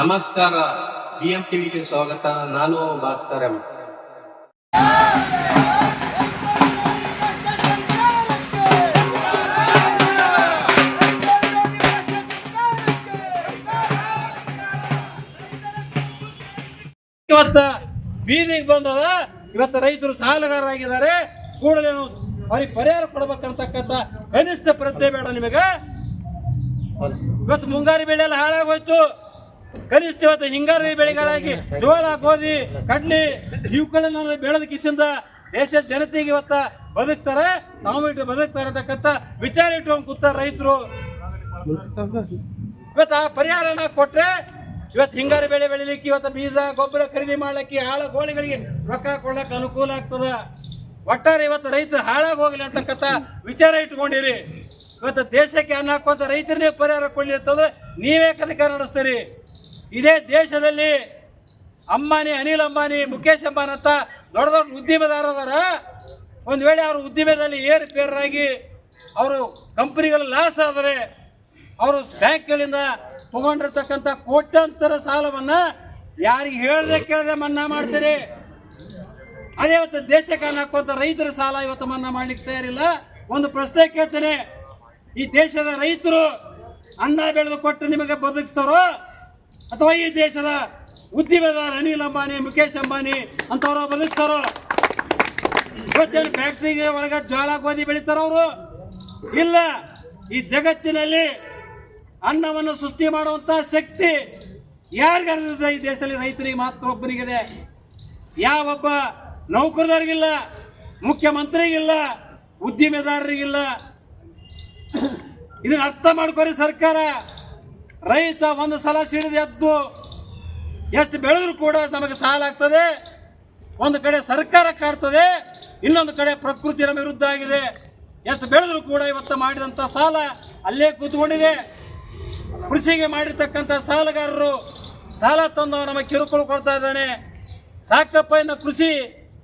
ನಮಸ್ಕಾರ. ಬಿಎಂ ಟಿವಿಗೆ ಸ್ವಾಗತ. ನಾನು ಭಾಸ್ಕರ್ ಎಂ. ಇವತ್ತ ಬೀದಿಗೆ ಬಂದದ. ಇವತ್ತು ರೈತರು ಸಾಲಗಾರರಾಗಿದ್ದಾರೆ. ಕೂಡಲೇ ನಾವು ಅವ್ರಿಗೆ ಪರಿಹಾರ ಕೊಡ್ಬೇಕಂತಕ್ಕಂಥ ಕನಿಷ್ಠ ಪ್ರಜ್ಞೆ ಬೇಡ ನಿಮಗೆ. ಇವತ್ತು ಮುಂಗಾರು ಬೆಳೆ ಎಲ್ಲ ಹಾಳಾಗೋಯ್ತು. ಕನಿಷ್ಠ ಇವತ್ತು ಹಿಂಗಾರು ಬೆಳೆಗಳಾಗಿ ಜೋಳ, ಗೋಧಿ, ಕಡ್ಲಿ ಇವುಗಳನ್ನ ಬೆಳೆದ ಕಿಸಿಂದ ದೇಶದ ಜನತೆಗೆ ಇವತ್ತ ಬದುಕ್ತಾರೆ. ನಾವು ಇಟ್ಟು ಬದುಕ್ತಾರೆ ಅಂತಕ್ಕಂಥ ವಿಚಾರ ಇಟ್ಕೊಂಡು ಕೂತ ರೈತರು. ಇವತ್ತು ಆ ಪರಿಹಾರನ ಕೊಟ್ರೆ ಇವತ್ತು ಹಿಂಗಾರು ಬೆಳೆ ಬೆಳಿಲಿಕ್ಕೆ ಇವತ್ತು ಬೀಜ, ಗೊಬ್ಬರ ಖರೀದಿ ಮಾಡ್ಲಿಕ್ಕೆ ಆಳ ಗೋಳಿಗಳಿಗೆ ರೊಕ್ಕ ಕೊಡ್ಲಿಕ್ಕೆ ಅನುಕೂಲ ಆಗ್ತದ? ಒಟ್ಟಾರೆ ಇವತ್ತು ರೈತರು ಹಾಳಾಗಿ ಹೋಗಲಿ ಅಂತಕ್ಕಂಥ ವಿಚಾರ ಇಟ್ಕೊಂಡಿರಿ ಇವತ್ತು ದೇಶಕ್ಕೆ ಅನ್ನ ಹಾಕುವಂಥ ರೈತರನ್ನೇ ಪರಿಹಾರ ಕೊಡ್ಲಿ ಅಂತಂದ್ರೆ ನೀವೇ ಕಲಿಕೆ ನಡೆಸ್ತೀರಿ? ಇದೇ ದೇಶದಲ್ಲಿ ಅಂಬಾನಿ, ಅನಿಲ್ ಅಂಬಾನಿ ಮುಖೇಶ್ ಅಂಬಾನಿ ಅಂತ ದೊಡ್ಡ ದೊಡ್ಡ ಉದ್ಯಮದಾರ ಅದಾರ. ಒಂದು ವೇಳೆ ಅವರು ಉದ್ಯಮದಲ್ಲಿ ಏರುಪೇರಾಗಿ ಅವರು ಕಂಪನಿಗಳು ಲಾಸ್ ಆದರೆ ಅವರು ಬ್ಯಾಂಕ್ಗಳಿಂದ ತಗೊಂಡಿರ್ತಕ್ಕಂಥ ಕೋಟ್ಯಾಂತರ ಸಾಲವನ್ನ ಯಾರಿಗೆ ಹೇಳದೆ ಕೇಳದೆ ಮನ್ನಾ ಮಾಡ್ತೀರಿ? ಅದೇ ಇವತ್ತು ದೇಶಕ್ಕೆ ಹಾಕುವಂತ ರೈತರ ಸಾಲ ಇವತ್ತು ಮನ್ನಾ ಮಾಡ್ಲಿಕ್ಕೆ ತಯಾರಿಲ್ಲ. ಒಂದು ಪ್ರಶ್ನೆ ಕೇಳ್ತೇನೆ. ಈ ದೇಶದ ರೈತರು ಅನ್ನ ಬೆಳೆದು ಕೊಟ್ಟು ನಿಮಗೆ ಬದುಕಿಸ್ತಾರೋ? ಅಥವಾ ಈ ದೇಶದ ಉದ್ಯಮದಾರ ಅನಿಲ್ ಅಂಬಾನಿ ಮುಖೇಶ್ ಅಂಬಾನಿ ಅಂತವ್ರು ಬಂದಿಸ್ತಾರ ಇವತ್ತೇನು ಫ್ಯಾಕ್ಟ್ರಿಗೆ ಒಳಗ ಜ್ವಾಳ ಗೋಧಿ ಬೆಳಿತಾರ ಅವರು? ಇಲ್ಲ. ಈ ಜಗತ್ತಿನಲ್ಲಿ ಅನ್ನವನ್ನು ಸೃಷ್ಟಿ ಮಾಡುವಂತ ಶಕ್ತಿ ಯಾರಿಗಾರಿದೆ ಈ ದೇಶದಲ್ಲಿ ರೈತರಿಗೆ ಮಾತ್ರ ಒಬ್ಬನಿಗಿದೆ. ಯಾವೊಬ್ಬ ನೌಕರದಾರಿಗಿಲ್ಲ ಮುಖ್ಯಮಂತ್ರಿಗಿಲ್ಲ, ಉದ್ದಿಮೆದಾರರಿಗಿಲ್ಲ. ಇದನ್ನ ಅರ್ಥ ಮಾಡ್ಕೊರಿ ಸರ್ಕಾರ. ರೈತ ಒಂದು ಸಲ ಸಿಡಿದು ಎದ್ದು ಎಷ್ಟು ಬೆಳೆದ್ರು ಕೂಡ ನಮಗೆ ಸಾಲ ಆಗ್ತದೆ. ಒಂದು ಕಡೆ ಸರ್ಕಾರ ಕಾಡ್ತದೆ, ಇನ್ನೊಂದು ಕಡೆ ಪ್ರಕೃತಿ ನಮ್ಮ ವಿರುದ್ಧ ಆಗಿದೆ. ಎಷ್ಟು ಬೆಳೆದ್ರು ಕೂಡ ಇವತ್ತು ಮಾಡಿದಂಥ ಸಾಲ ಅಲ್ಲೇ ಕೂತ್ಕೊಂಡಿದೆ. ಕೃಷಿಗೆ ಮಾಡಿರ್ತಕ್ಕಂಥ ಸಾಲಗಾರರು ಸಾಲ ತಂದು ನಮಗೆ ಕಿರುಕುಳ ಕೊಡ್ತಾ ಇದ್ದಾನೆ. ಸಾಕಪ್ಪ ಇನ್ನು ಕೃಷಿ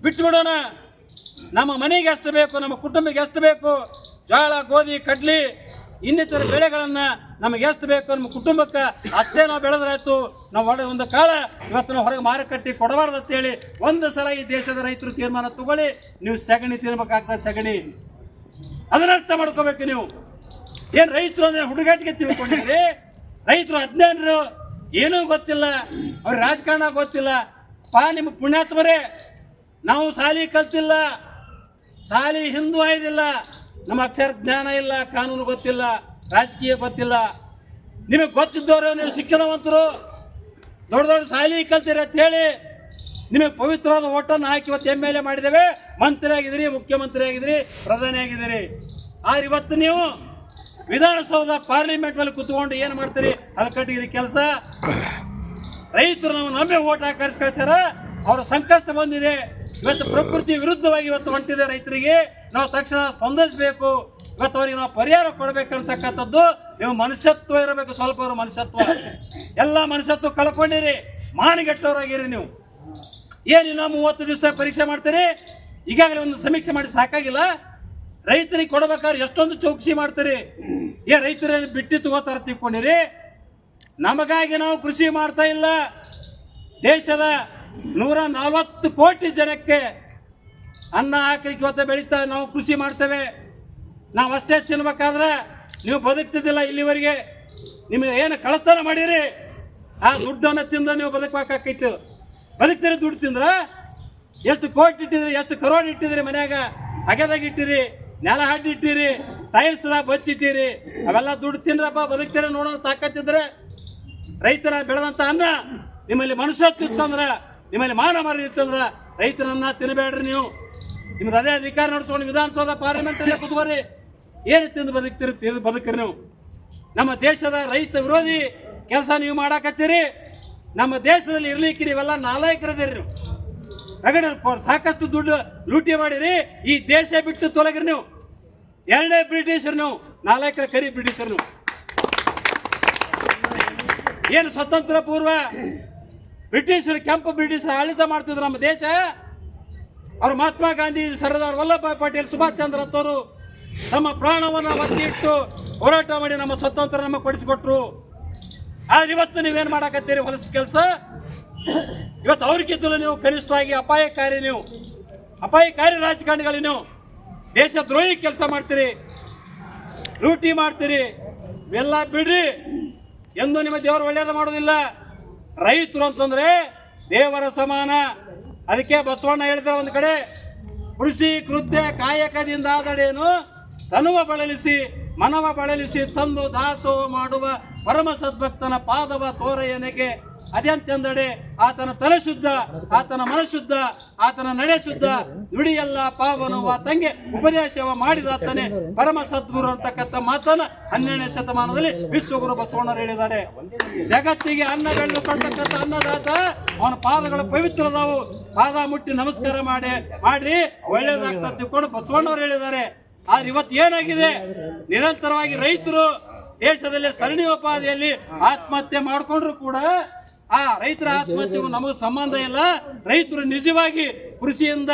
ಬಿಟ್ಟುಬಿಡೋಣ ನಮ್ಮ ಮನೆಗೆ ಎಷ್ಟು ಬೇಕು, ನಮ್ಮ ಕುಟುಂಬಕ್ಕೆ ಎಷ್ಟು ಬೇಕು? ಜೋಳ ಗೋಧಿ, ಕಡ್ಲಿ ಇನ್ನಿತರ ಬೆಳೆಗಳನ್ನು ನಮಗೆ ಎಷ್ಟು ಬೇಕು ನಮ್ಮ ಕುಟುಂಬಕ್ಕೆ ಅಷ್ಟೇ ನಾವು ಬೆಳೆದ್ರಾಯ್ತು ನಾವು ಒಡೆ ಒಂದು ಕಾಲ ಇವತ್ತು ನಾವು ಹೊರಗೆ ಮಾರುಕಟ್ಟೆ ಕೊಡಬಾರ್ದು ಅಂತೇಳಿ ಒಂದು ಸಲ ಈ ದೇಶದ ರೈತರು ತೀರ್ಮಾನ ತಗೊಳ್ಳಿ, ನೀವು ಸಗಣಿ ತಿನ್ಬೇಕಾಗ್ತದೆ ಸಗಣಿ. ಅದನ್ನ ಅರ್ಥ ಮಾಡ್ಕೋಬೇಕು ನೀವು. ಏನು ರೈತರು ಅಂದ್ರೆ ಹುಡುಗಾಟಿಗೆ ತಿಳ್ಕೊಂಡಿದ್ರಿ ರೈತರು ಅಜ್ಞಾನರು, ಏನೂ ಗೊತ್ತಿಲ್ಲ, ಅವ್ರ ರಾಜಕಾರಣ ಗೊತ್ತಿಲ್ಲ. ಪಾ, ನಿಮ್ಮ ಪುಣ್ಯಾತ್ಮರೇ. ನಾವು ಸಾಲಿ ಕಲ್ತಿಲ್ಲ, ಸಾಲಿ ಹಿಂದೂ ಆಯ್ದಿಲ್ಲ. ನಮ್ಮ ಅಕ್ಷರ ಜ್ಞಾನ ಇಲ್ಲ, ಕಾನೂನು ಗೊತ್ತಿಲ್ಲ, ರಾಜಕೀಯ ಗೊತ್ತಿಲ್ಲ. ನಿಮಗೆ ಗೊತ್ತಿದ್ದವರು ನೀವು ಶಿಕ್ಷಣವಂತರು. ದೊಡ್ಡ ದೊಡ್ಡ ಸಾಲಿ ಕಲ್ತೀರಿ ಅಂತ ಹೇಳಿ ನಿಮಗೆ ಪವಿತ್ರವಾದ ಓಟನ್ನು ಹಾಕಿ ಇವತ್ತು ಎಂ ಎಲ್ ಎ ಮಾಡಿದ್ದೇವೆ. ಮಂತ್ರಿ ಆಗಿದ್ದೀರಿ ಮುಖ್ಯಮಂತ್ರಿ ಆಗಿದ್ದೀರಿ ಪ್ರಧಾನಿ ಆಗಿದ್ದೀರಿ ಆದ್ರೆ ಇವತ್ತು ನೀವು ವಿಧಾನಸೌಧ ಪಾರ್ಲಿಮೆಂಟ್ ಮೇಲೆ ಕುತ್ಕೊಂಡು ಏನು ಮಾಡ್ತೀರಿ? ಅಲ್ಕಟ್ಟಿಗಿರಿ ಕೆಲಸ. ರೈತರು ನಾವು ನಂಬಿ ಓಟ್ ಹಾಕಿ ಕಳ್ಸ್ಯಾರ. ಅವರ ಸಂಕಷ್ಟ ಬಂದಿದೆ. ಇವತ್ತು ಪ್ರಕೃತಿ ವಿರುದ್ಧವಾಗಿ ಇವತ್ತು ಹೊಂಟಿದೆ ರೈತರಿಗೆ ನಾವು ತಕ್ಷಣ ಸ್ಪಂದಿಸಬೇಕು. ಇವತ್ತು ಅವರಿಗೆ ನಾವು ಪರಿಹಾರ ಕೊಡಬೇಕಂತಕ್ಕಂಥದ್ದು ನೀವು ಮನುಷ್ಯತ್ವ ಇರಬೇಕು ಸ್ವಲ್ಪ ಮನುಷ್ಯತ್ವ. ಎಲ್ಲ ಮನುಷ್ಯತ್ವ ಕಳ್ಕೊಂಡಿರಿ ಮಾನಿಗೆಟ್ಟವರಾಗಿರಿ ನೀವು. ಏನಿಲ್ಲ ಮೂವತ್ತು ದಿವಸ ಪರೀಕ್ಷೆ ಮಾಡ್ತೀರಿ? ಈಗಾಗಲೇ ಒಂದು ಸಮೀಕ್ಷೆ ಮಾಡಿ ಸಾಕಾಗಿಲ್ಲ. ರೈತರಿಗೆ ಕೊಡಬೇಕಾದ್ರೆ ಎಷ್ಟೊಂದು ಚೌಕಸಿ ಮಾಡ್ತೀರಿ? ಏ ರೈತರನ್ನು ಬಿಟ್ಟು ತಗೋತಾರ ತಿಳ್ಕೊಂಡಿರಿ. ನಮಗಾಗಿ ನಾವು ಕೃಷಿ ಮಾಡ್ತಾ ಇಲ್ಲ. ದೇಶದ ನೂರ ನಲವತ್ತು ಕೋಟಿ ಜನಕ್ಕೆ ಅನ್ನ ಹಾಕಲಿಕ್ಕೆ ಇವತ್ತು ಬೆಳೀತಾ ನಾವು ಕೃಷಿ ಮಾಡ್ತೇವೆ. ನಾವು ಅಷ್ಟೇ ತಿನ್ಬೇಕಾದ್ರೆ ನೀವು ಬದುಕ್ತಿದ್ದಿಲ್ಲ ಇಲ್ಲಿವರೆಗೆ. ನಿಮಗೆ ಏನು ಕಳತನ ಮಾಡಿರಿ? ಆ ದುಡ್ಡನ್ನು ತಿಂದ್ರೆ ನೀವು ಬದುಕಬೇಕಾಕೈತು. ಬದುಕ್ತೀರಿ ದುಡ್ಡು ತಿಂದ್ರೆ ಎಷ್ಟು ಕೋಟಿ ಇಟ್ಟಿದ್ರಿ, ಎಷ್ಟು ಕರೋಡ್ ಇಟ್ಟಿದ್ರಿ ಮನ್ಯಾಗ? ಅಗೆದಾಗ ಇಟ್ಟಿರಿ, ನೆಲ ಹಾಡಿ ಇಟ್ಟಿರಿ ಟೈಲ್ಸ್ ಬಚ್ಚಿಟ್ಟಿರಿ, ಅವೆಲ್ಲ ದುಡ್ಡು ತಿಂದ್ರಪ್ಪ ಬದುಕ್ತೀರ ನೋಡೋಣ ತಾಕತ್ತಿದ್ರೆ ರೈತರ ಬೆಳೆದಂಥ ಅನ್ನ ನಿಮ್ಮಲ್ಲಿ ಮನುಷ್ಯತ್ವ ಇತ್ತಂದ್ರ ನಿಮ್ಮಲ್ಲಿ ಮಾನ ಮರ ಅಂದ್ರೆ ರೈತರನ್ನ ತಿನ್ನಬೇಡ್ರಿ ನೀವು. ನಿಮ್ದು ಅದೇ ಅಧಿಕಾರ ನಡೆಸ್ಕೊಂಡು ವಿಧಾನಸೌಧ ಪಾರ್ಲಿಮೆಂಟ್ ಅಲ್ಲೇ ಕುತ್ಕೋರಿ ಏನು ತಿಂದು ಬದುಕ್ತಿರಿ ತಿಂದು ಬದುಕ್ರಿ ನೀವು. ನಮ್ಮ ದೇಶದ ರೈತ ವಿರೋಧಿ ಕೆಲಸ ನೀವು ಮಾಡಾಕತ್ತೀರಿ. ನಮ್ಮ ದೇಶದಲ್ಲಿ ಇರ್ಲಿಕ್ಕೆ ನೀವೆಲ್ಲ ನಾಲಾಯಕರದಿರಿ ನೀವು. ರಗಡ ಸಾಕಷ್ಟು ದುಡ್ಡು ಲೂಟಿ ಮಾಡಿರಿ. ಈ ದೇಶ ಬಿಟ್ಟು ತೊಲಗ್ರಿ ನೀವು. ಎರಡೇ ಬ್ರಿಟಿಷರು ನೀವು. ನಾಲ್ಕರ ಕರಿ ಬ್ರಿಟಿಷರು ನೀವು. ಏನು ಸ್ವತಂತ್ರ ಪೂರ್ವ ಬ್ರಿಟಿಷರು ಕೆಂಪು ಬ್ರಿಟಿಷರು ಆಡಳಿತ ಮಾಡ್ತಿದ್ರು ನಮ್ಮ ದೇಶ. ಅವರು ಮಹಾತ್ಮ ಗಾಂಧಿ ಸರ್ದಾರ್ ವಲ್ಲಭಾಯ್ ಪಟೇಲ್, ಸುಭಾಷ್ ಚಂದ್ರ ಅಂತವರು ತಮ್ಮ ಪ್ರಾಣವನ್ನು ಒತ್ತಿ ಇಟ್ಟು ಹೋರಾಟ ಮಾಡಿ ನಮ್ಮ ಸ್ವತಂತ್ರ ನಮಗೆ ಕೊಡಿಸಿಕೊಟ್ರು. ಆದ್ರೆ ಇವತ್ತು ನೀವೇನು ಮಾಡಕತ್ತೀರಿ? ಹೊಲಸು ಕೆಲಸ? ಇವತ್ತು ಅವ್ರಿಗಿದ್ದಲು ನೀವು ಕನಿಷ್ಠವಾಗಿ ಅಪಾಯಕಾರಿ ನೀವು. ಅಪಾಯಕಾರಿ ರಾಜಕಾರಣಿಗಳು ನೀವು. ದೇಶ ದ್ರೋಹಿ ಕೆಲಸ ಮಾಡ್ತೀರಿ. ಲೂಟಿ ಮಾಡ್ತೀರಿ. ಇವೆಲ್ಲ ಬಿಡ್ರಿ. ಎಂದು ನಿಮ್ಮ ದೇವರು ಒಳ್ಳೇದು ಮಾಡೋದಿಲ್ಲ ರೈತರು ಅಂತಂದ್ರೆ ದೇವರ ಸಮಾನ. ಅದಕ್ಕೆ ಬಸವಣ್ಣ ಹೇಳಿದ ಒಂದು ಕಡೆ, ಕೃಷಿ ಕೃತ್ಯ ಕಾಯಕದಿಂದ ಆದಡೇನು ತನುವ ಬಳಲಿಸಿ, ಮನವ ಬಳಲಿಸಿ ತಂದು ದಾಸೋಹ ಮಾಡುವ ಪರಮ ಸದ್ಭಕ್ತನ ಪಾದವ ತೋರಯನೆಗೆ ಅದೆಂತೆಂದಡೆ ಆತನ ತಲೆ ಶುದ್ಧ, ಆತನ ಮನಶುದ್ಧ ಆತನ ನಡೆ ಶುದ್ಧ ನುಡಿಯಲ್ಲ ಪಾವನವ ತಂಗೆ ಉಪದೇಶವ ಮಾಡಿದಾತನೇ ಪರಮ ಸದ್ಗುರು ಅಂತಕ್ಕಂಥ ಮಾತನ್ನ ಹನ್ನೆರಡನೇ ಶತಮಾನದಲ್ಲಿ ವಿಶ್ವಗುರು ಬಸವಣ್ಣರು ಹೇಳಿದ್ದಾರೆ. ಜಗತ್ತಿಗೆ ಅನ್ನ ಬೆಳ್ಳು ಕೊಡ್ತಕ್ಕಂಥ ಅನ್ನದಾತ, ಅವನ ಪಾದಗಳು ಪವಿತ್ರದವು. ಪಾದ ಮುಟ್ಟಿ ನಮಸ್ಕಾರ ಮಾಡಿ, ಮಾಡ್ರಿ, ಒಳ್ಳೇದಾಗ್ತದೆ ತಿಳ್ಕೊಂಡು ಬಸವಣ್ಣವ್ರು ಹೇಳಿದ್ದಾರೆ. ಆದ್ರೆ ಇವತ್ತು ಏನಾಗಿದೆ? ನಿರಂತರವಾಗಿ ರೈತರು ದೇಶದಲ್ಲಿ ಸರಣಿ ಉಪಾಧಿಯಲ್ಲಿ ಆತ್ಮಹತ್ಯೆ ಮಾಡಿಕೊಂಡ್ರು ಕೂಡ ಆ ರೈತರ ಆತ್ಮಹತ್ಯೆಗೂ ನಮಗೆ ಸಂಬಂಧ ಇಲ್ಲ. ರೈತರು ನಿಜವಾಗಿ ಕೃಷಿಯಿಂದ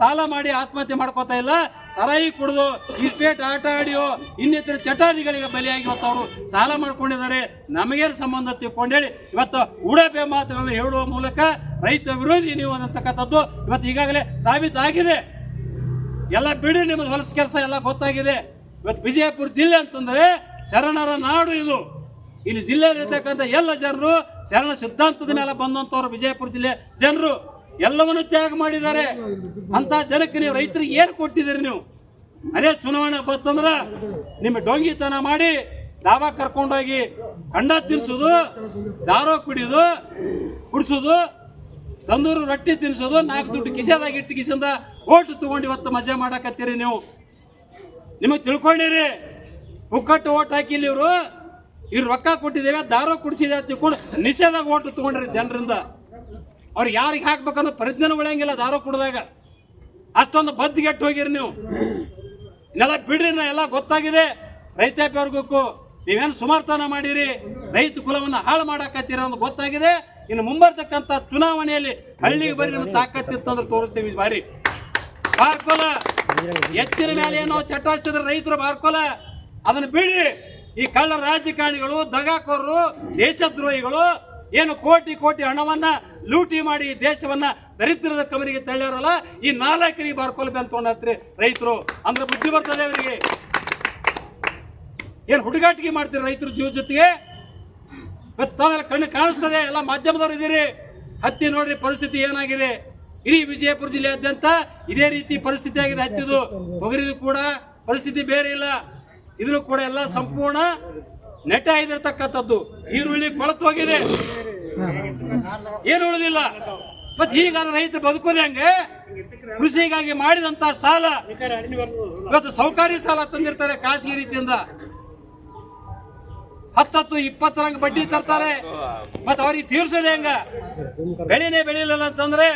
ಸಾಲ ಮಾಡಿ ಆತ್ಮಹತ್ಯೆ ಮಾಡ್ಕೋತಾ ಇಲ್ಲ. ಸರಾಯಿ ಕುಡಿದು ಕ್ರಿಕೆಟ್ ಆಟ ಆಡಿಯೋ ಇನ್ನಿತರ ಚಟಾರಿಗಳಿಗೆ ಬಲಿಯಾಗಿ ಇವತ್ತು ಅವರು ಸಾಲ ಮಾಡ್ಕೊಂಡಿದ್ದಾರೆ. ನಮಗೇನು ಸಂಬಂಧ ತಿಳ್ಕೊಂಡೇಳಿ ಇವತ್ತು ಉಡಪೆ ಮಾತುಗಳನ್ನು ಹೇಳುವ ಮೂಲಕ ರೈತ ವಿರೋಧಿ ನೀವು ಅನ್ನತಕ್ಕಂಥದ್ದು ಇವತ್ತು ಈಗಾಗಲೇ ಸಾಬೀತಾಗಿದೆ. ಎಲ್ಲ ಬಿಡಿ ನಿಮ್ಮದು ಹೊಲಸು ಕೆಲಸ ಎಲ್ಲ ಗೊತ್ತಾಗಿದೆ. ಇವತ್ತು ವಿಜಯಪುರ ಜಿಲ್ಲೆ ಅಂತಂದ್ರೆ ಶರಣರ ನಾಡು ಇದು. ಇಲ್ಲಿ ಜಿಲ್ಲೆಯಲ್ಲಿರ್ತಕ್ಕಂಥ ಎಲ್ಲ ಜನರು ಶರಣ ಸಿದ್ಧಾಂತದ ಮೇಲೆ ಬಂದಂತವ್ರು ವಿಜಯಪುರ ಜಿಲ್ಲೆ. ಜನರು ಎಲ್ಲವನ್ನು ತ್ಯಾಗ ಮಾಡಿದ್ದಾರೆ. ಅಂತ ಜನಕ್ಕೆ ನೀವು ರೈತರಿಗೆ ಏನು ಕೊಟ್ಟಿದ್ದೀರಿ ನೀವು? ಅದೇ ಚುನಾವಣೆ ಬಂತಂದ್ರ ನಿಮ್ಮ ಡೊಂಗಿತನ ಮಾಡಿ ದಾವಾ ಕರ್ಕೊಂಡೋಗಿ ಕಂಡ ತಿನ್ಸೋದು, ದಾರೋ ಕುಡಿಯೋದು ಕುಡಿಸೋದು, ತಂದೂರು ರೊಟ್ಟಿ ತಿನ್ಸೋದು, ನಾಲ್ಕು ದುಡ್ಡು ಕಿಸೆದಾಗ ಇಟ್ಟು ಕಿಸಿಂದ ಓಟು ತಗೊಂಡು ಇವತ್ತು ಮಜಾ ಮಾಡಕತ್ತೀರಿ ನೀವು. ನಿಮಗೆ ತಿಳ್ಕೊಂಡಿರಿ. ಉಕ್ಕಟ್ಟು ಓಟ್ ಹಾಕಿಲ್ಲ ಇವರು. ಇವ್ರು ರೊಕ್ಕ ಕೊಟ್ಟಿದ್ದೇವೆ, ದಾರ ಕುಡಿಸಿದೆ ಅಂತ ತಿಳ್ಕೊಂಡು ನಿಷೇಧಾಗ ಓಟು ತಗೊಂಡ್ರಿ ಜನರಿಂದ. ಅವ್ರು ಯಾರಿಗೆ ಹಾಕ್ಬೇಕನ್ನೋ ಪ್ರಜ್ಞೆ ಉಳಿಯಂಗಿಲ್ಲ ದಾರ ಕುಡ್ದಾಗ. ಅಷ್ಟೊಂದು ಬದ್ದಿಗೆಟ್ಟು ಹೋಗಿರಿ ನೀವು. ಇನ್ನೆಲ್ಲ ಬಿಡ್ರಿ, ನಾ ಎಲ್ಲ ಗೊತ್ತಾಗಿದೆ. ರೈತಾಪಿ ವರ್ಗಕ್ಕೂ ನೀವೇನು ಸುಮಾರ್ತನ ಮಾಡಿರಿ? ರೈತ ಕುಲವನ್ನು ಹಾಳು ಮಾಡಾಕತ್ತೀರ ಅಂತ ಗೊತ್ತಾಗಿದೆ. ಇನ್ನು ಮುಂಬರ್ತಕ್ಕಂಥ ಚುನಾವಣೆಯಲ್ಲಿ ಹಳ್ಳಿಗೆ ಬರ್ರಿ ನಿಮ್ಮ ತಾಕತ್ತಿತ್ತು ಅಂದ್ರೆ ತೋರಿಸ್ತೀವಿ ಬಾರಿ. ಬಾರ್ಕೋಲ, ಎತ್ತಿನ ಮೇಲೆ ಏನೋ ಹಚ್ಚಿದ್ರೆ ರೈತರು ಬಾರ್ಕೋಲ. ಅದನ್ನ ಬಿಡಿ ಈ ಕಳ್ಳ ರಾಜಕಾರಣಿಗಳು ದಗಾಕೋರರು ದೇಶದ್ರೋಹಿಗಳು ಏನು ಕೋಟಿ ಕೋಟಿ ಹಣವನ್ನ ಲೂಟಿ ಮಾಡಿ ದೇಶವನ್ನ ದರಿದ್ರದ ಕಮರಿಗೆ ತಳ್ಳ್ಯಾರಲ್ಲ ಈ ನಾಲ್ಕರಿಗೆ ಬಾರ್ಕೋಲ್ ಅಂತ ರೈತರು. ಅಂದ್ರೆ ಬುದ್ಧಿ ಬರ್ತದೆ ಅವರಿಗೆ. ಏನು ಹುಡುಗಾಟಿಗೆ ಮಾಡ್ತೀರಿ ರೈತರು ಜೀವ ಜೊತೆಗೆ? ತಾವೆಲ್ಲ ಕಣ್ಣು ಕಾಣಿಸ್ತದೆ ಎಲ್ಲ ಮಾಧ್ಯಮದವ್ರು ಇದ್ದೀರಿ. ಹತ್ತಿ ನೋಡ್ರಿ ಪರಿಸ್ಥಿತಿ ಏನಾಗಿದೆ? ಇಡೀ ವಿಜಯಪುರ ಜಿಲ್ಲೆಯಾದ್ಯಂತ ಇದೇ ರೀತಿ ಪರಿಸ್ಥಿತಿ ಆಗಿದೆ ಹತ್ತಿದು ಬಗರಿದು ಕೂಡ ಪರಿಸ್ಥಿತಿ ಬೇರೆ ಇಲ್ಲ. ಇದ್ರೂ ಕೂಡ ಎಲ್ಲ ಸಂಪೂರ್ಣ ನೆಟ್ಟ ಆಗಿರ್ತಕ್ಕಂಥದ್ದು. ಈರುಳ್ಳಿ ಕೊಳತು ಹೋಗಿದೆ. ಏನು ಉಳಿದಿಲ್ಲ. ಮತ್ ಹೀಗಾದ್ರೆ ರೈತ ಬದುಕೋದೆ ಹಂಗೆ? ಕೃಷಿಗಾಗಿ ಮಾಡಿದಂತ ಸಾಲ. ಇವತ್ತು ಸೌಕಾರಿ ಸಾಲ ತಂದಿರ್ತಾರೆ ಖಾಸಗಿ ರೀತಿಯಿಂದ. ಹತ್ತತ್ತು ಇಪ್ಪತ್ತರಂಗ ಬಡ್ಡಿ ತರ್ತಾರೆ. ಮತ್ತೆ ಅವ್ರಿಗೆ ತೀರ್ಸೋದೆ ಹೆಂಗ. ಬೆಳೆನೇ ಬೆಳೆಯಲಿಲ್ಲ ಅಂತಂದ್ರೆ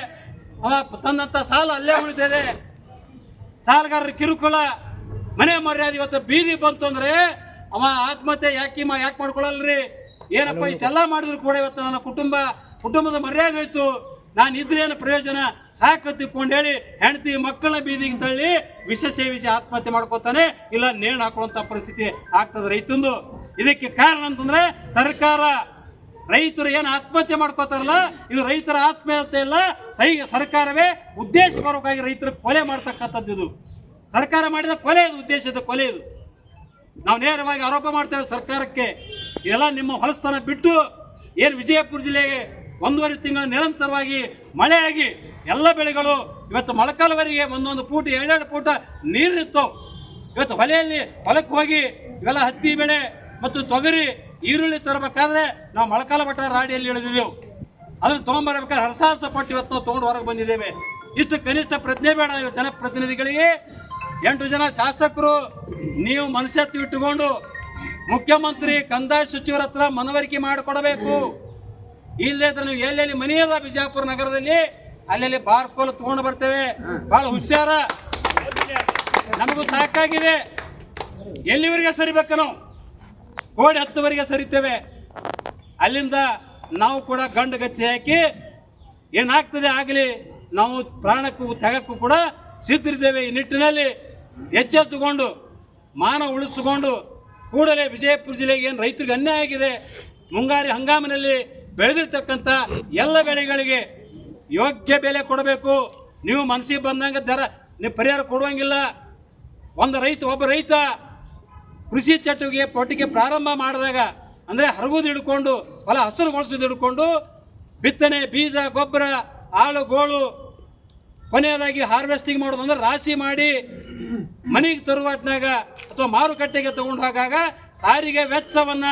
ಅವ ತಂದಂತ ಸಾಲ ಅಲ್ಲೇ ಉಳಿದಿದೆ ಸಾಲಗಾರರ ಕಿರುಕುಳ ಮನೆ ಮರ್ಯಾದೆ ಇವತ್ತು ಬೀದಿ ಬಂತು ಅಂದ್ರೆ ಅವ ಆತ್ಮಹತ್ಯೆ ಯಾಕೆ ಯಾಕೆ ಮಾಡ್ಕೊಳ್ಳಲ್ರಿ? ಏನಪ್ಪ ಇಷ್ಟೆಲ್ಲ ಮಾಡಿದ್ರು ಕೂಡ ಇವತ್ತು ನನ್ನ ಕುಟುಂಬ ಕುಟುಂಬದ ಮರ್ಯಾದೆ ಹೋಯ್ತು. ನಾನು ಇದ್ರೇನು ಪ್ರಯೋಜನ? ಸಾಕತ್ತಿಕೊಂಡು ಹೇಳಿ ಹೆಂಡತಿ ಮಕ್ಕಳ ಬೀದಿಗೆ ತಳ್ಳಿ ವಿಷ ಸೇವಿಸಿ ಆತ್ಮಹತ್ಯೆ ಮಾಡ್ಕೋತಾನೆ ಇಲ್ಲ ನೇಣು ಹಾಕೊಳ್ಳುವಂತ ಪರಿಸ್ಥಿತಿ ಆಗ್ತದೆ ರೈತಂದು. ಇದಕ್ಕೆ ಕಾರಣ ಅಂತಂದ್ರೆ ಸರ್ಕಾರ ರೈತರು ಏನು ಆತ್ಮಹತ್ಯೆ ಮಾಡ್ಕೋತಾರಲ್ಲ ಇದು ರೈತರ ಆತ್ಮಹತ್ಯೆ ಇಲ್ಲ ಸೈ ಸರ್ಕಾರವೇ ಉದ್ದೇಶಪೂರ್ವಕವಾಗಿ ರೈತರ ಕೊಲೆ ಮಾಡ್ತಕ್ಕಂಥದ್ದು ಇದು. ಸರ್ಕಾರ ಮಾಡಿದ ಕೊಲೆ ಇದು ಉದ್ದೇಶದ ಕೊಲೆ ಇದು. ನಾವು ನೇರವಾಗಿ ಆರೋಪ ಮಾಡ್ತೇವೆ ಸರ್ಕಾರಕ್ಕೆ, ಎಲ್ಲ ನಿಮ್ಮ ಹೊಲಸ್ಥಾನ ಬಿಟ್ಟು ಏನು ವಿಜಯಪುರ ಜಿಲ್ಲೆಗೆ ಒಂದೂವರೆ ತಿಂಗಳು ನಿರಂತರವಾಗಿ ಮಳೆಯಾಗಿ ಎಲ್ಲ ಬೆಳೆಗಳು ಇವತ್ತು ಮೊಳಕಾಲವರೆಗೆ ಒಂದೊಂದು ಫೂಟ್ ಎರಡೆರಡು ಫೂಟ ನೀರಿತ್ತು ಇವತ್ತು ಹೊಲೆಯಲ್ಲಿ ಹೊಲಕ್ಕೆ ಹೋಗಿ ಇವೆಲ್ಲ ಹತ್ತಿ ಬೆಳೆ ಮತ್ತು ತೊಗರಿ, ಈರುಳ್ಳಿ ತರಬೇಕಾದ್ರೆ ನಾವು ಮೊಳಕಾಲ ಮಠ ರಾಡಿಯಲ್ಲಿ ಇಳಿದಿದ್ದೆವು. ಅದನ್ನು ತೊಗೊಂಡ್ಬರಬೇಕಾದ್ರೆ ಹರಸಾಹಸ ಪಟ್ಟು ಇವತ್ತು ನಾವು ತೊಗೊಂಡು ಹೊರಗೆ ಬಂದಿದ್ದೇವೆ. ಇಷ್ಟು ಕನಿಷ್ಠ ಪ್ರಜ್ಞೆ ಬೇಡ ಇವತ್ತು ಜನಪ್ರತಿನಿಧಿಗಳಿಗೆ. ಎಂಟು ಜನ ಶಾಸಕರು ನೀವು ಮನಸ್ಸೆತ್ತು ಇಟ್ಟುಕೊಂಡು ಮುಖ್ಯಮಂತ್ರಿ ಕಂದಾಯ ಸಚಿವರ ಹತ್ರ ಮನವರಿಕೆ ಮಾಡಿಕೊಡಬೇಕು. ಇಲ್ಲದೇ ಇದ್ರೆ ನೀವು ಎಲ್ಲೆಲ್ಲಿ ಮನೆಯಲ್ಲ ಬಿಜಾಪುರ ನಗರದಲ್ಲಿ, ಅಲ್ಲೆಲ್ಲಿ ಬಾರ್ಕೋಲ್ ತಗೊಂಡು ಬರ್ತೇವೆ. ಬಹಳ ಹುಷಾರ. ನಮಗೂ ಸಾಕಾಗಿದೆ. ಎಲ್ಲಿವರೆಗೆ ಸರಿಬೇಕು ನಾವು? ಕೋಡಿ ಹತ್ತುವರೆಗೆ ಸರಿತೇವೆ. ಅಲ್ಲಿಂದ ನಾವು ಕೂಡ ಗಂಡು ಗಚ್ಚಿ ಹಾಕಿ ಏನಾಗ್ತದೆ ಆಗಲಿ, ನಾವು ಪ್ರಾಣಕ್ಕೂ ತೆಗಕ್ಕೂ ಕೂಡ ಸಿದ್ಧರಿದ್ದೇವೆ ಈ ನಿಟ್ಟಿನಲ್ಲಿ. ಎಚ್ಚೆತ್ತುಕೊಂಡು, ಮಾನ ಉಳಿಸಿಕೊಂಡು ಕೂಡಲೇ ವಿಜಯಪುರ ಜಿಲ್ಲೆಗೆ ಏನು ರೈತರಿಗೆ ಅನ್ಯಾಯ ಆಗಿದೆ, ಮುಂಗಾರಿ ಹಂಗಾಮಿನಲ್ಲಿ ಬೆಳೆದಿರ್ತಕ್ಕಂಥ ಎಲ್ಲ ಬೆಳೆಗಳಿಗೆ ಯೋಗ್ಯ ಬೆಲೆ ಕೊಡಬೇಕು. ನೀವು ಮನಸ್ಸಿಗೆ ಬಂದಂಗ ದರ, ನೀವು ಪರಿಹಾರ ಕೊಡುವಂಗಿಲ್ಲ. ಒಂದು ರೈತ, ಒಬ್ಬ ರೈತ ಕೃಷಿ ಚಟುವಟಿಕೆ ಪೊಟ್ಟಿಗೆ ಪ್ರಾರಂಭ ಮಾಡಿದಾಗ, ಅಂದರೆ ಹರಗುದು ಹಿಡ್ಕೊಂಡು, ಹೊಲ ಹಸಿರುಗೊಳಿಸೋದು ಹಿಡ್ಕೊಂಡು, ಬಿತ್ತನೆ ಬೀಜ, ಗೊಬ್ಬರ ಆಳು ಗೋಳು ಕೊನೆಯದಾಗಿ ಹಾರ್ವೆಸ್ಟಿಂಗ್ ಮಾಡೋದು ಅಂದ್ರೆ ರಾಶಿ ಮಾಡಿ ಮನೆಗೆ ತರುವಾಟ್ನಾಗ ಅಥವಾ ಮಾರುಕಟ್ಟೆಗೆ ತಗೊಂಡು ಹೋಗಾಗ ಸಾರಿಗೆ ವೆಚ್ಚವನ್ನ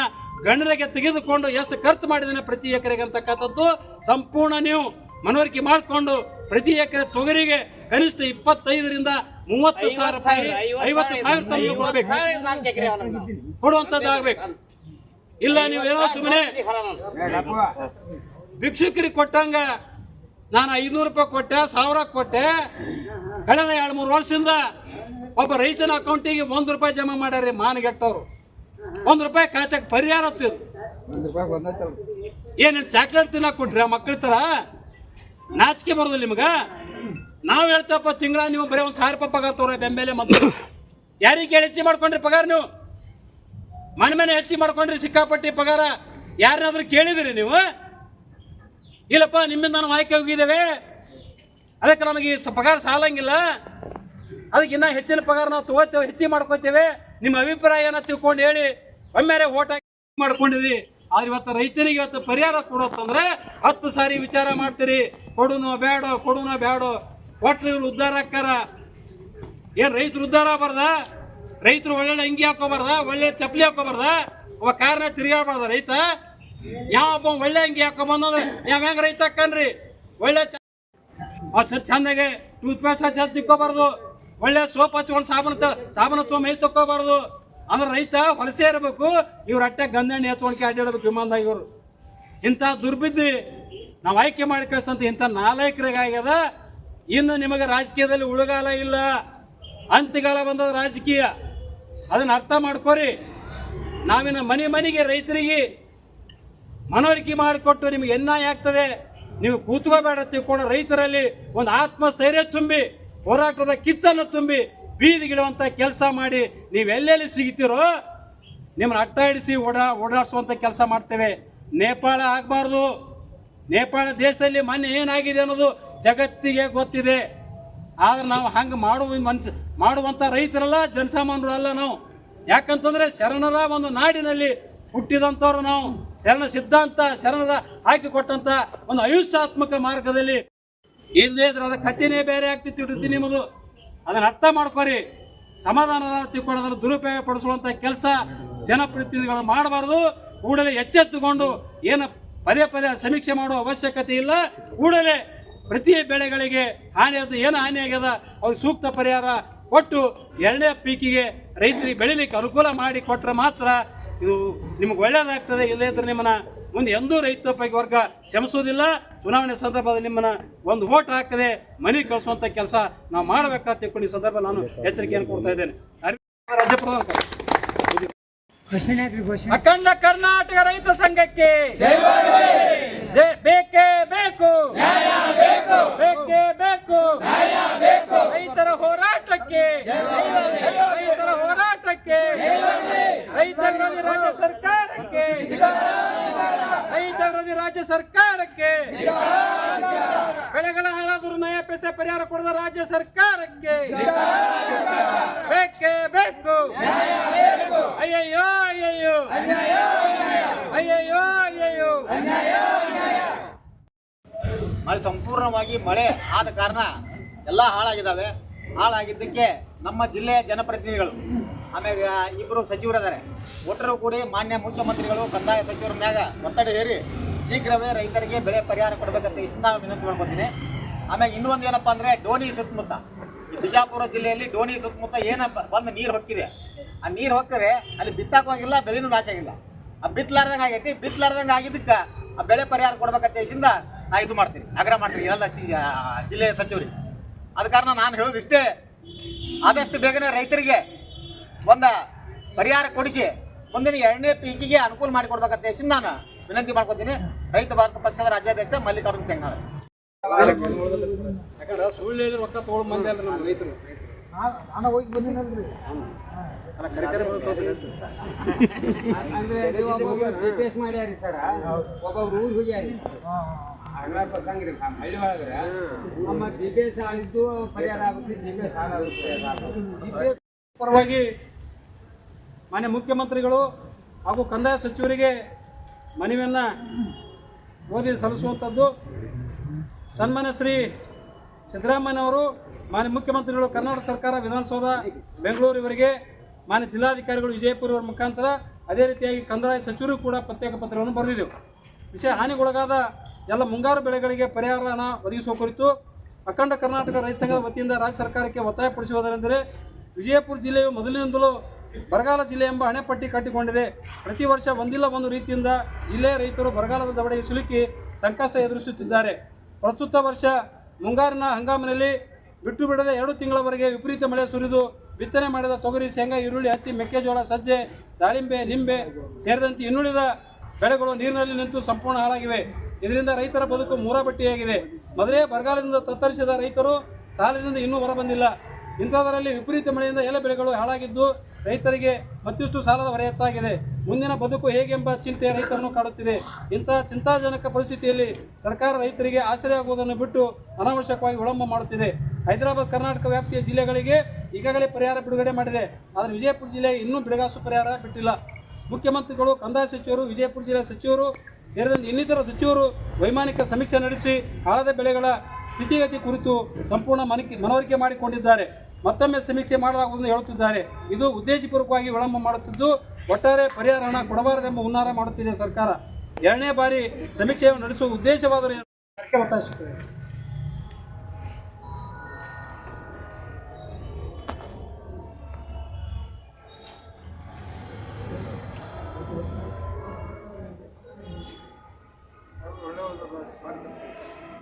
ಗಣನೆಗೆ ತೆಗೆದುಕೊಂಡು ಎಷ್ಟು ಖರ್ಚು ಮಾಡಿದ್ದೇನೆ ಪ್ರತಿ ಎಕರೆಗೆ ಅಂತಕ್ಕಂಥದ್ದು ಸಂಪೂರ್ಣ ನೀವು ಮನವರಿಕೆ ಮಾಡಿಕೊಂಡು ಪ್ರತಿ ಎಕರೆ ತೊಗರಿಗೆ ಕನಿಷ್ಠ ಇಪ್ಪತ್ತೈದರಿಂದ ಮೂವತ್ತು ಸಾವಿರ ರೂಪಾಯಿ ಐವತ್ತು ಸಾವಿರ ತನಕ ಕೊಡಬೇಕು. ಕೊಡುವಂಥದ್ದು ಆಗ್ಬೇಕು. ಇಲ್ಲ ನೀವು ಏನೋ ಸುಮ್ಮನೆ ಭಿಕ್ಷುಕರಿಗೆ ಕೊಟ್ಟಂಗ ನಾನು ಐನೂರು ರೂಪಾಯಿ ಕೊಟ್ಟೆ ಸಾವಿರ ಕೊಟ್ಟೆ. ಕಳೆದ ಎರಡು ಮೂರು ವರ್ಷದಿಂದ ಒಬ್ಬ ರೈತನ ಅಕೌಂಟಿಗೆ ಒಂದು ರೂಪಾಯಿ ಜಮಾ ಮಾಡ್ಯಾರಿ ಮಾನಗೆಟ್ಟವ್ರು. ಒಂದು ರೂಪಾಯಿ ಖಾತೆಗೆ ಪರಿಹಾರ ಹತ್ತಿದ್ರು. ಏನೇನು ಚಾಕ್ಲೇಟ್ ತಿನ್ನಕ್ ಕೊಟ್ರಿ ಆ ಮಕ್ಕಳ ತರ ನಾಚಿಕೆ ಬರೋದು ನಿಮ್ಗೆ? ನಾವು ಹೇಳ್ತಪ್ಪ ತಿಂಗಳ ನೀವು ಬರೀ ಒಂದು ಸಾವಿರ ರೂಪಾಯಿ ಪಗಾರ ತೋರ ಬೆಂಬೆಲೆ ಮತ್ತು ಯಾರಿಗೆ ಕೇಳಿ ಹೆಚ್ಚಿ ಮಾಡ್ಕೊಂಡ್ರಿ ಪಗಾರ ನೀವು? ಮನೆ ಮನೆ ಹೆಚ್ಚಿ ಮಾಡ್ಕೊಂಡ್ರಿ ಸಿಕ್ಕಾಪಟ್ಟಿ ಪಗಾರ. ಯಾರನ್ನಾದ್ರೂ ಕೇಳಿದಿರಿ ನೀವು? ಇಲ್ಲಪ್ಪ, ನಿಮ್ಮಿಂದ ನಾವು ಆಯ್ಕೆ ಹೋಗಿದ್ದೇವೆ. ಅದಕ್ಕೆ ನಮಗೆ ಈ ಪಗಾರ ಸಾಲಂಗಿಲ್ಲ. ಅದಕ್ಕೆ ಇನ್ನೂ ಹೆಚ್ಚಿನ ಪಗಾರ ನಾವು ತಗೋತೇವೆ, ಹೆಚ್ಚಿಗೆ ಮಾಡ್ಕೋತೇವೆ. ನಿಮ್ಮ ಅಭಿಪ್ರಾಯ ಏನ ತಿಳ್ಕೊಂಡು ಹೇಳಿ. ಒಮ್ಮೆರೆ ಓಟ್ ಹಾಕಿ ಮಾಡ್ಕೊಂಡಿರಿ. ಆದ್ರೆ ಇವತ್ತು ರೈತನಿಗೆ ಇವತ್ತು ಪರಿಹಾರ ಕೊಡೋತ್ತಂದ್ರೆ ಹತ್ತು ಸಾರಿ ವಿಚಾರ ಮಾಡ್ತೀರಿ. ಕೊಡುನೋ ಬೇಡೋ ಕೊಡುನೋ ಬೇಡೋ ಒಟ್ಟು ಇವ್ರು ಉದ್ಧಾರ ಹಾಕಾರ ಏನು ರೈತರು ಉದ್ಧಾರ ಬರ್ದ ರೈತರು ಒಳ್ಳೆ ಅಂಗಿ ಹಾಕೋಬಾರ್ದ? ಒಳ್ಳೆ ಚಪ್ಪಲಿ ಹಾಕೋಬಾರ್ದ? ಅವ ಕಾರ್ನ ತಿರುಗಾಡಬಾರ್ದ ರೈತ? ಯಾವೊಬ್ಬ ಒಳ್ಳೆ ಅಂಗಿ ಹಾಕೊಂಬಂದ್ರೆ ಯಾವ ಹೆಂಗ್ ರೈತ ಹಾಕನ್ರಿ? ಒಳ್ಳೆ ಚಂದಾಗೆ ಟೂತ್ ಪೇಸ್ಟ್ ಹಚ್ಚಿ ತಿಕ್ಕೋಬಾರ್ದು. ಒಳ್ಳೆ ಸೋಪ್ ಹಚ್ಕೊಂಡು ಸಾಬೂನು ಸಾಬೂನು ಹಚ್ಚೋ ಮೈ ತಕ್ಕೋಬಾರ್ದು. ಅಂದ್ರೆ ರೈತ ಹೊಲಸೆ ಇರಬೇಕು. ಇವ್ರ ಅಟ್ಟೆ ಗಂಧಣ್ಣಿ ಹಚ್ಕೊಂಡ್ಕೆ ಅಡ್ಡಾಡ್ಬೇಕು ವಿಮಾನದಾಗ ಇವರು. ಇಂಥ ದುರ್ಬಿದ್ದಿ ನಾವು ಆಯ್ಕೆ ಮಾಡಿ ಕಳ್ಸಂತ ಇಂಥ ನಾಲ್ಕರಿಗಾಗ್ಯದ ಇನ್ನು ನಿಮಗೆ ರಾಜಕೀಯದಲ್ಲಿ ಉಳುಗಾಲ ಇಲ್ಲ. ಅಂತ್ಯಗಾಲ ಬಂದದ ರಾಜಕೀಯ. ಅದನ್ನ ಅರ್ಥ ಮಾಡ್ಕೋರಿ. ನಾವಿನ ಮನೆ ಮನೆಗೆ ರೈತರಿಗೆ ಮನವರಿಕೆ ಮಾಡಿಕೊಟ್ಟು ನಿಮಗೆ ಎನ್ನಾಯ ಆಗ್ತದೆ, ನೀವು ಕೂತ್ಕೋಬೇಡ ತಿಳ್ಕೊಂಡು ರೈತರಲ್ಲಿ ಒಂದು ಆತ್ಮಸ್ಥೈರ್ಯ ತುಂಬಿ, ಹೋರಾಟದ ಕಿಚ್ಚನ್ನು ತುಂಬಿ ಬೀದಿಗಿಡುವಂಥ ಕೆಲಸ ಮಾಡಿ ನೀವು ಎಲ್ಲೆಲ್ಲಿ ಸಿಗ್ತೀರೋ ನಿಮ್ಮನ್ನು ಅಟ್ಟ ಹಿಡಿಸಿ ಓಡಾ ಓಡಾಡಿಸುವಂಥ ಕೆಲಸ ಮಾಡ್ತೇವೆ. ನೇಪಾಳ ಆಗಬಾರ್ದು. ನೇಪಾಳ ದೇಶದಲ್ಲಿ ಮೊನ್ನೆ ಏನಾಗಿದೆ ಅನ್ನೋದು ಜಗತ್ತಿಗೆ ಗೊತ್ತಿದೆ. ಆದ್ರೆ ನಾವು ಹಂಗೆ ಮಾಡುವ ಮನ್ಸು, ಮಾಡುವಂತ ರೈತರಲ್ಲ ಜನಸಾಮಾನ್ಯರು ಅಲ್ಲ ನಾವು. ಯಾಕಂತಂದ್ರೆ ಶರಣರ ಒಂದು ನಾಡಿನಲ್ಲಿ ಹುಟ್ಟಿದಂಥವ್ರು ನಾವು, ಶರಣ ಸಿದ್ಧಾಂತ, ಶರಣರ ಹಾಕಿಕೊಟ್ಟಂತ ಒಂದು ಆಯುಷ್ಯಾತ್ಮಕ ಮಾರ್ಗದಲ್ಲಿ ಇಲ್ಲದೇ ಇದ್ರೆ ಅದ ಕಥೆನೇ ಬೇರೆ ಆಗ್ತಿತ್ತು ಇಡುತ್ತಿ ನಿಮ್ಮದು. ಅದನ್ನ ಅರ್ಥ ಮಾಡ್ಕೋರಿ. ಸಮಾಧಾನದ ತಿಳ್ಕೊಂಡು ಅದನ್ನು ದುರುಪಯೋಗ ಪಡಿಸುವಂತ ಕೆಲಸ ಜನಪ್ರತಿನಿಧಿಗಳು ಮಾಡಬಾರದು. ಕೂಡಲೇ ಎಚ್ಚೆತ್ತುಕೊಂಡು ಏನು ಪದೇ ಪದೇ ಸಮೀಕ್ಷೆ ಮಾಡುವ ಅವಶ್ಯಕತೆ ಇಲ್ಲ. ಕೂಡಲೇ ಪ್ರತಿ ಬೆಳೆಗಳಿಗೆ ಹಾನಿಯಾದ ಏನು ಹಾನಿಯಾಗ್ಯದ ಅವ್ರಿಗೆ ಸೂಕ್ತ ಪರಿಹಾರ ಕೊಟ್ಟು ಎರಡನೇ ಪೀಕಿಗೆ ರೈತರಿಗೆ ಬೆಳಿಲಿಕ್ಕೆ ಅನುಕೂಲ ಮಾಡಿ ಕೊಟ್ಟರೆ ಮಾತ್ರ ಇದು ನಿಮ್ಗೆ ಒಳ್ಳೇದಾಗ್ತದೆ ಇಲ್ಲದಿದ್ರೆ ನಿಮ್ಮನ್ನ ಮುಂದೆ ಎಂದೂ ರೈತ ಪೈಕಿ ವರ್ಗ ಕ್ಷಮಿಸುವುದಿಲ್ಲ ಚುನಾವಣೆ ಸಂದರ್ಭದಲ್ಲಿ ನಿಮ್ಮನ್ನ ಒಂದು ಓಟ್ ಹಾಕದೆ ಮನೆ ಕಳಿಸುವಂತ ಕೆಲಸ ನಾವು ಮಾಡಬೇಕಾದ ತಿಳ್ಕೊಂಡು ಸಂದರ್ಭ ನಾನು ಎಚ್ಚರಿಕೆಯನ್ನು ಕೊಡ್ತಾ ಇದ್ದೇನೆ. ಅಖಂಡ ಕರ್ನಾಟಕ ರೈತ ಸಂಘಕ್ಕೆ ಬೇಕೇ ಬೇಕು. ಬೇಕೇ ರೈತರ ಹೋರಾಟಕ್ಕೆ. ರೈತರ ಹೋರಾಟಕ್ಕೆ ರೈತ ವಿರೋಧಿ ರಾಜ್ಯ ಸರ್ಕಾರಕ್ಕೆ ರೈತ ವಿರೋಧಿ ರಾಜ್ಯ ಸರ್ಕಾರಕ್ಕೆ, ಬೆಳೆಗಳ ಹಾಳಾದರೂ ನಯ ಪೈಸೆ ಪರಿಹಾರ ಕೊಡದ ರಾಜ್ಯ ಸರ್ಕಾರಕ್ಕೆ, ಬೇಕೇ ಬೇಕು. ಅಯ್ಯಯ್ಯೋ ಅಯ್ಯಯ್ಯೋ. ಅಯ್ಯಯ್ಯೋ ಅಯ್ಯಯ್ಯೋ. ಮಳೆ ಸಂಪೂರ್ಣವಾಗಿ ಮಳೆ ಆದ ಕಾರಣ ಎಲ್ಲ ಹಾಳಾಗಿದ್ದಾವೆ. ಹಾಳಾಗಿದ್ದಕ್ಕೆ ನಮ್ಮ ಜಿಲ್ಲೆಯ ಜನಪ್ರತಿನಿಧಿಗಳು ಆಮ್ಯಾಗ ಇಬ್ಬರು ಸಚಿವರಿದ್ದಾರೆ ಒಟ್ಟರು ಕೂಡಿ ಮಾನ್ಯ ಮುಖ್ಯಮಂತ್ರಿಗಳು, ಕಂದಾಯ ಸಚಿವರ ಮ್ಯಾಗ ಒತ್ತಡ ಹೇರಿ ಶೀಘ್ರವೇ ರೈತರಿಗೆ ಬೆಳೆ ಪರಿಹಾರ ಕೊಡಬೇಕಂತ ಇಷ್ಟ ವಿನಂತಿ ಮಾಡ್ಕೊತೀನಿ. ಆಮ್ಯಾಗ ಇನ್ನೊಂದು ಏನಪ್ಪ ಅಂದ್ರೆ ಡೋಣಿ ಸುತ್ತಮುತ್ತ. ಬಿಜಾಪುರ ಜಿಲ್ಲೆಯಲ್ಲಿ ಡೋಣಿ ಸುತ್ತಮುತ್ತ ಏನಪ್ಪ ಬಂದು ನೀರು ಹೊಕ್ಕಿದೆ. ಆ ನೀರು ಹೊಕ್ಕರೆ ಅಲ್ಲಿ ಬಿತ್ತಾಕೋಗಿಲ್ಲ ಬೆಳೆನೂ ನಾಶ ಆಗಿಲ್ಲ. ಆ ಬಿತ್ತಲಾರ್ದಂಗೆ ಆಗೈತಿ, ಬಿತ್ತಲಾರ್ದಂಗೆ ಆಗಿದ್ದಕ್ಕೆ ಆ ಬೆಳೆ ಪರಿಹಾರ ಕೊಡ್ಬೇಕಂತ ಇಷ್ಟಿಂದ ನಾ ಇದು ಮಾಡ್ತೀನಿ. ಆಗ್ರಹ ಮಾಡ್ತೀನಿ ಎಲ್ಲ ಜಿಲ್ಲೆಯ ಸಚಿವರಿಗೆ. ಅದ ಕಾರಣ ನಾನು ಹೇಳೋದು ಇಷ್ಟೇ ಆದಷ್ಟು ಬೇಗನೆ ರೈತರಿಗೆ ಒಂದ ಪರಿಹಾರ ಕೊಡಿಸಿ ಮುಂದಿನ ಎರಡನೇ ಪೀಕಿಗೆ ಅನುಕೂಲ ಮಾಡಿಕೊಡ್ಬೇಕಂತ ನಾನು ವಿನಂತಿ ಮಾಡ್ಕೊತೀನಿ. ರೈತ ಭಾರತ ಪಕ್ಷದ ರಾಜ್ಯಾಧ್ಯಕ್ಷ ಮಲ್ಲಿಕಾರ್ಜುನ ಕೆಂಗಾಳ ಯಾಕಂದ್ರೆ ಸುಳ್ಳು ಹೇಳಿ ರೊಕ್ಕ ತಗೊಳ್ ಮಂದಿ ಅಲ್ಲ ನಮ್ಮ ರೈತರು. ನಾನು ಹೋಗಿ ಬಂದಿನಲ್ರಿ. ಅಂದ್ರೆ ನೀವು ಒಬ್ಬೊಬ್ರು ಜಿ ಪಿ ಎಸ್ ಮಾಡ್ಯಾರಿ ಸರ. ಒಬ್ಬೊಬ್ರು ಊರಿಗೆ ಹೋಗ್ಯಾರಿ. ಹಳ್ಳ ಬರ್ಸಂಗ್ರಿ ಹಳ್ಳಿ ಒಳಗ್ರ ನಮ್ಮ ಜಿ ಪಿ ಎಸ್ ಪರಿಹಾರ ಆಗುತ್ತೆ ಜಿ ಪಿ ಎಸ್ ಆಗುತ್ತೆ ಪರವಾಗಿ ಮಾನ್ಯ ಮುಖ್ಯಮಂತ್ರಿಗಳು ಹಾಗೂ ಕಂದಾಯ ಸಚಿವರಿಗೆ ಮನವಿಯನ್ನು ಓದಿ ಸಲ್ಲಿಸುವಂಥದ್ದು ಸನ್ಮಾನ್ಯ ಶ್ರೀ ಸಿದ್ದರಾಮಯ್ಯನವರು, ಮಾನ್ಯ ಮುಖ್ಯಮಂತ್ರಿಗಳು, ಕರ್ನಾಟಕ ಸರ್ಕಾರ ವಿಧಾನಸೌಧ ಬೆಂಗಳೂರು ಇವರಿಗೆ ಮಾನ್ಯ ಜಿಲ್ಲಾಧಿಕಾರಿಗಳು ವಿಜಯಪುರ ಇವರ ಮುಖಾಂತರ ಅದೇ ರೀತಿಯಾಗಿ ಕಂದಾಯ ಸಚಿವರು ಕೂಡ ಪ್ರತ್ಯೇಕ ಪತ್ರವನ್ನು ಬರೆದಿದ್ದೆವು. ವಿಷಯ ಹಾನಿಗೊಳಗಾದ ಎಲ್ಲ ಮುಂಗಾರು ಬೆಳೆಗಳಿಗೆ ಪರಿಹಾರ ಹಣ ಒದಗಿಸುವ ಕುರಿತು ಅಖಂಡ ಕರ್ನಾಟಕ ರೈತ ಸಂಘದ ವತಿಯಿಂದ ರಾಜ್ಯ ಸರ್ಕಾರಕ್ಕೆ ಒತ್ತಾಯಪಡಿಸುವುದರೆಂದರೆ, ವಿಜಯಪುರ ಜಿಲ್ಲೆಯು ಮೊದಲಿನಿಂದಲೂ ಬರಗಾಲ ಜಿಲ್ಲೆ ಎಂಬ ಹಣೆಪಟ್ಟಿ ಕಟ್ಟಿಕೊಂಡಿದೆ. ಪ್ರತಿ ವರ್ಷ ಒಂದಿಲ್ಲ ಒಂದು ರೀತಿಯಿಂದ ಜಿಲ್ಲೆಯ ರೈತರು ಬರಗಾಲದ ದವಡೆಗೆ ಸಿಲುಕಿ ಸಂಕಷ್ಟ ಎದುರಿಸುತ್ತಿದ್ದಾರೆ. ಪ್ರಸ್ತುತ ವರ್ಷ ಮುಂಗಾರಿನ ಹಂಗಾಮಿನಲ್ಲಿ ಬಿಟ್ಟು ಬಿಡದೆ ಎರಡು ತಿಂಗಳವರೆಗೆ ವಿಪರೀತ ಮಳೆ ಸುರಿದು ಬಿತ್ತನೆ ಮಾಡಿದ ತೊಗರಿ, ಶೇಂಗಾ, ಈರುಳ್ಳಿ, ಹತ್ತಿ, ಮೆಕ್ಕೆಜೋಳ, ಸಜ್ಜೆ, ದಾಳಿಂಬೆ, ನಿಂಬೆ ಸೇರಿದಂತೆ ಇನ್ನುಳಿದ ಬೆಳೆಗಳು ನೀರಿನಲ್ಲಿ ನಿಂತು ಸಂಪೂರ್ಣ ಹಾಳಾಗಿವೆ. ಇದರಿಂದ ರೈತರ ಬದುಕು ಮೂರಾಬಟ್ಟಿಯಾಗಿದೆ. ಮೊದಲೇ ಬರಗಾಲದಿಂದ ತತ್ತರಿಸಿದ ರೈತರು ಸಾಲದಿಂದ ಇನ್ನೂ ಹೊರಬಂದಿಲ್ಲ ಇಂಥದರಲ್ಲಿ ವಿಪರೀತ ಮಳೆಯಿಂದ ಎಲ್ಲ ಬೆಳೆಗಳು ಹಾಳಾಗಿದ್ದು ರೈತರಿಗೆ ಮತ್ತಿಷ್ಟು ಸಾಲದ ಹೊರೆ ಹೆಚ್ಚಾಗಿದೆ. ಮುಂದಿನ ಬದುಕು ಹೇಗೆಂಬ ಚಿಂತೆ ರೈತರನ್ನು ಕಾಡುತ್ತಿದೆ. ಇಂತಹ ಚಿಂತಾಜನಕ ಪರಿಸ್ಥಿತಿಯಲ್ಲಿ ಸರ್ಕಾರ ರೈತರಿಗೆ ಆಶ್ರಯವಾಗುವುದನ್ನು ಬಿಟ್ಟು ಅನಾವಶ್ಯಕವಾಗಿ ವಿಳಂಬ ಮಾಡುತ್ತಿದೆ. ಹೈದರಾಬಾದ್, ಕರ್ನಾಟಕ ವ್ಯಾಪ್ತಿಯ ಜಿಲ್ಲೆಗಳಿಗೆ ಈಗಾಗಲೇ ಪರಿಹಾರ ಬಿಡುಗಡೆ ಮಾಡಿದೆ. ಆದರೆ ವಿಜಯಪುರ ಜಿಲ್ಲೆ ಇನ್ನೂ ಬಿಡಗಾಸು ಪರಿಹಾರ ಬಿಟ್ಟಿಲ್ಲ. ಮುಖ್ಯಮಂತ್ರಿಗಳು, ಕಂದಾಯ ಸಚಿವರು, ವಿಜಯಪುರ ಜಿಲ್ಲೆಯ ಸಚಿವರು ಸೇರಿದಂತೆ ಇನ್ನಿತರ ಸಚಿವರು ವೈಮಾನಿಕ ಸಮೀಕ್ಷೆ ನಡೆಸಿ ಆಳದ ಬೆಳೆಗಳ ಸ್ಥಿತಿಗತಿ ಕುರಿತು ಸಂಪೂರ್ಣ ಮನವರಿಕೆ ಮಾಡಿಕೊಂಡಿದ್ದಾರೆ. ಮತ್ತೊಮ್ಮೆ ಸಮೀಕ್ಷೆ ಮಾಡಲಾಗುವುದನ್ನು ಹೇಳುತ್ತಿದ್ದಾರೆ. ಇದು ಉದ್ದೇಶಪೂರ್ವಕವಾಗಿ ವಿಳಂಬ ಮಾಡುತ್ತಿದ್ದು, ಒಟ್ಟಾರೆ ಪರಿಹಾರ ಹಣ ಕೊಡಬಾರದೆಂಬ ಹುನ್ನಾರ ಮಾಡುತ್ತಿದೆ ಸರ್ಕಾರ. ಎರಡನೇ ಬಾರಿ ಸಮೀಕ್ಷೆಯನ್ನು ನಡೆಸುವ ಉದ್ದೇಶವಾದರೂ